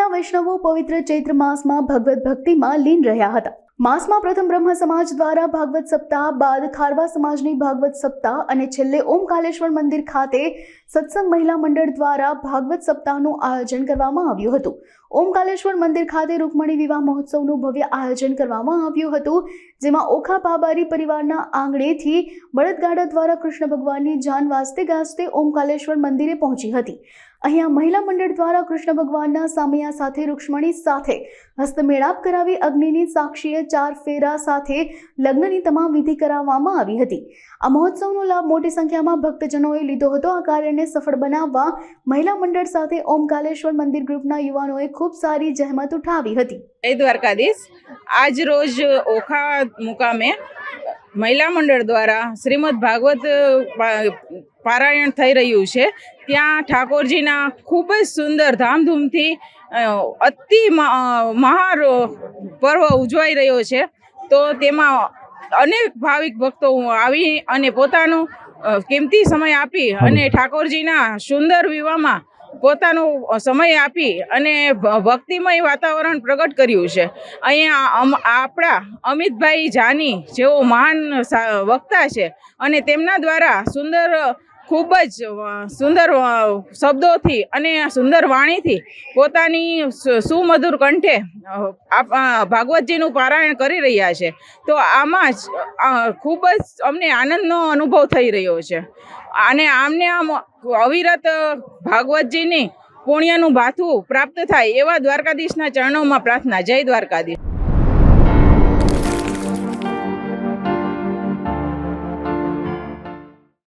દ્વારકાના વૈષ્ણવો પવિત્ર ચૈત્ર માસમાં ભગવત ભક્તિમાં લીન રહ્યા હતા. માસમાં પ્રથમ બ્રહ્મ સમાજ દ્વારા ભાગવત સપ્તાહ, બાદ ખારવા સમાજની ભાગવત સપ્તાહ અને છેલ્લે ઓમકાલેશ્વર મંદિર ખાતે સત્સંગ મહિલા મંડળ દ્વારા ભાગવત સપ્તાહનું આયોજન કરવામાં આવ્યું હતું. ઓમકાલેશ્વર મંદિર ખાતે રૂકમણી વિવાહ મહોત્સવનું ભવ્ય આયોજન કરવામાં આવ્યું હતું, જેમાં ઓખા પાબારી પરિવારના આંગણેથી બળદગાડા દ્વારા કૃષ્ણ ભગવાનની જાન વાસ્તે ગાજતે ઓમકાલેશ્વર મંદિરે પહોંચી હતી. અહીંયા મહિલા મંડળ દ્વારા કૃષ્ણ ભગવાનના સામૈયા સાથે રૂક્ષ્મણી સાથે હસ્તમેળાપ કરાવી અગ્નિની સાક્ષીએ ચાર ફેરા સાથે લગ્નની તમામ વિધિ કરાવવામાં આવી હતી. આ મહોત્સવનો લાભ મોટી સંખ્યામાં ભક્તજનોએ લીધો હતો. આ કાર્યને સફળ બનાવવા મહિલા મંડળ સાથે ઓમકાલેશ્વર મંદિર ગ્રુપના યુવાનોએ ખૂબ સારી જહેમત ઉઠાવી હતી. જય દ્વારકાધીશ. આજ રોજ ઓખા મુકામે મહિલા મંડળ દ્વારા શ્રીમદ ભાગવત પારાયણ થઈ રહ્યું છે. ત્યાં ઠાકોરજીના ખૂબ જ સુંદર ધામધૂમથી અતિ મહાર પર્વ ઉજવાઈ રહ્યો છે. તો તેમાં અનેક ભાવિક ભક્તો આવી અને પોતાનો કિંમતી સમય આપી અને ઠાકોરજીના સુંદર વિવાહમાં પોતાનો સમય આપી અને ભક્તિમય વાતાવરણ પ્રગટ કર્યું છે. અહીંયા આપણા અમિતભાઈ જાની જેઓ મહાન વક્તા છે અને તેમના દ્વારા સુંદર ખૂબ જ સુંદર શબ્દોથી અને સુંદર વાણીથી પોતાની સુમધુર કંઠે ભાગવતજીનું પારાયણ કરી રહ્યા છે. તો આમાં જ ખૂબ જ અમને આનંદનો અનુભવ થઈ રહ્યો છે. અને આમને આમ અવિરત ભાગવતજીની પુણ્યનું ભાથું પ્રાપ્ત થાય એવા દ્વારકાધીશના ચરણોમાં પ્રાર્થના. જય દ્વારકાધીશ.